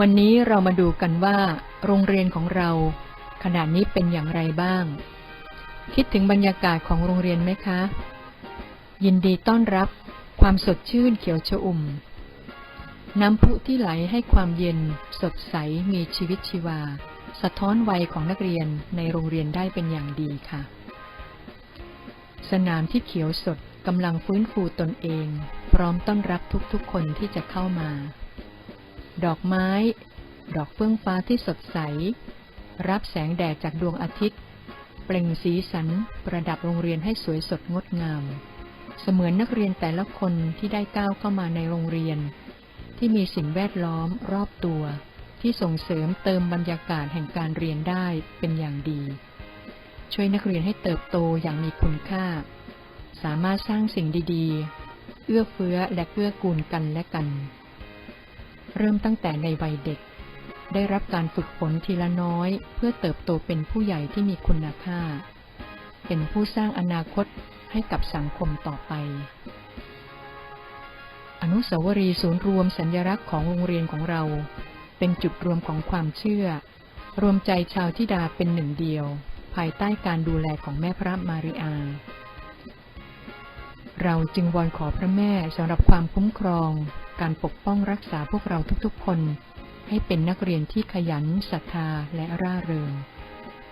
วันนี้เรามาดูกันว่า โรงเรียนของเรา ขณะนี้เป็นอย่างไรบ้าง คิดถึงบรรยากาศของโรงเรียนไหมคะ ยินดีต้อนรับ ความสดชื่นเขียวชอุ่ม น้ำพุที่ไหลให้ความเย็น สดใสมีชีวิตชีวา สะท้อนวัยของนักเรียนในโรงเรียนได้เป็นอย่างดีค่ะ สนามที่เขียวสดกำลังฟื้นฟูตนเอง พร้อมต้อนรับทุกๆคนที่จะเข้ามา ดอกไม้ ดอกเฟื่องฟ้าที่สดใส รับแสงแดดจากดวงอาทิตย์ เปล่งสีสันประดับโรงเรียนให้สวยสดงดงาม เสมือนนักเรียนแต่ละคนที่ได้ก้าวเข้ามาในโรงเรียน ที่มีสิ่งแวดล้อมรอบตัว ที่ส่งเสริมเติมบรรยากาศแห่งการเรียนได้เป็นอย่างดี ช่วยนักเรียนให้เติบโตอย่างมีคุณค่า สามารถสร้างสิ่งดีๆ เอื้อเฟื้อและเกื้อกูลกันและกัน เริ่มตั้งแต่ในวัยเด็ก ได้รับการฝึกฝนทีละน้อย เพื่อเติบโตเป็นผู้ใหญ่ที่มีคุณค่า เป็นผู้สร้างอนาคตให้กับสังคมต่อไป อนุสาวรีย์ศูนย์รวมสัญลักษณ์ของโรงเรียนของเรา เป็นจุดรวมของความเชื่อ รวมใจชาวทิดาเป็นหนึ่งเดียว ภายใต้การดูแลของแม่พระมาริอาเราจึงวอนขอพระแม่สำหรับความคุ้มครอง การปกป้องรักษาพวกเราทุกๆคน ให้เป็นนักเรียนที่ขยันศรัทธาและร่าเริง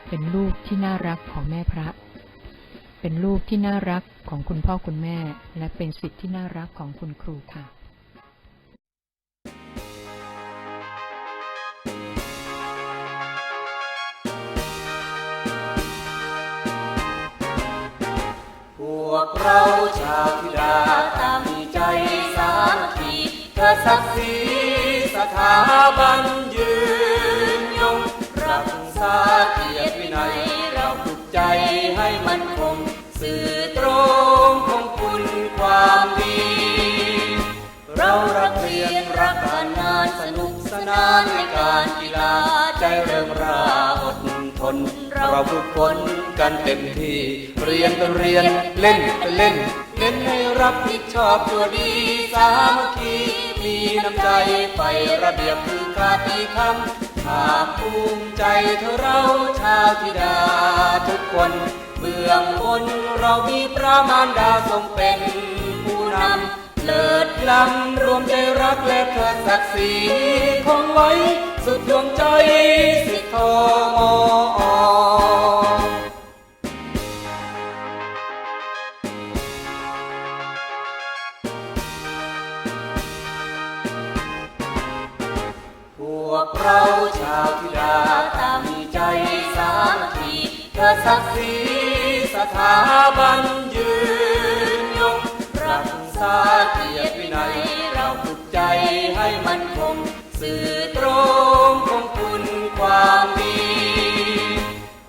เป็นลูกที่น่ารักของแม่พระ เป็นลูกที่น่ารักของคุณพ่อคุณแม่ และเป็นสิทธิ์ที่น่ารักของคุณครูค่ะพวกเราชาวธิดาต่างมีใจ พื่อศักดิ์ศรีสถาบันยืนยงรักษาเกียรติวินัยเราฝึกใจให้มันคง สื่อตรงของคุณความดี เรารักเรียนรักการงานสนุกสนานในการกีฬาใจเริ่มราอดทน เราฝึกฝนกันเต็มที่ เรียนเป็นเรียนเล่นเป็นเล่นเน้นให้รับผิดชอบตัวดีสามัคคี มีน้ำใจไฟระเบียบคือคาตีคำภาคภูมิใจเธอเราชาวธิดาทุกคนเบื้องบนเรามีพระมารดาทรงเป็นผู้นำเลิศล้ำรวมใจรักและเทิดศักดิ์ศรีคงไว้สุดดวงใจสิทธมอ วกเราชาวธิดาต่างมีใจสามัคคีเพื่อศักดิ์ศรีสถาบันยืนยงรักษาเกียรติวินัยเราฝึกใจให้มันคง สื่อตรงของคุณความดี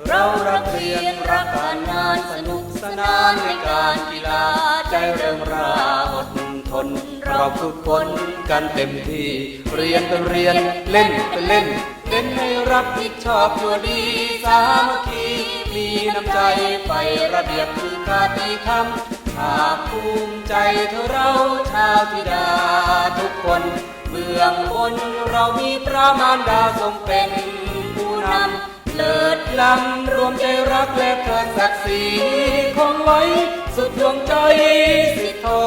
เรารักเรียนรักการงานสนุกสนานในการกีฬาใจเริ่มราอด ทน เราฝึกฝนกันเต็มที่ เรียนเป็นเรียนเล่นเป็นเล่นเน้นให้รับผิดชอบตัวดีสามัคคีมีน้ำใจไฟระเบียบคือคาตีคำภาคภูมิใจเธอเราชาวธิดาทุกคนเบื้องบนเรามีพระมารดาทรงเป็นผู้นำเลิศล้ำรวมใจรักและเทิดศักดิ์ศรีคงไว้สุดดวงใจสิทธอ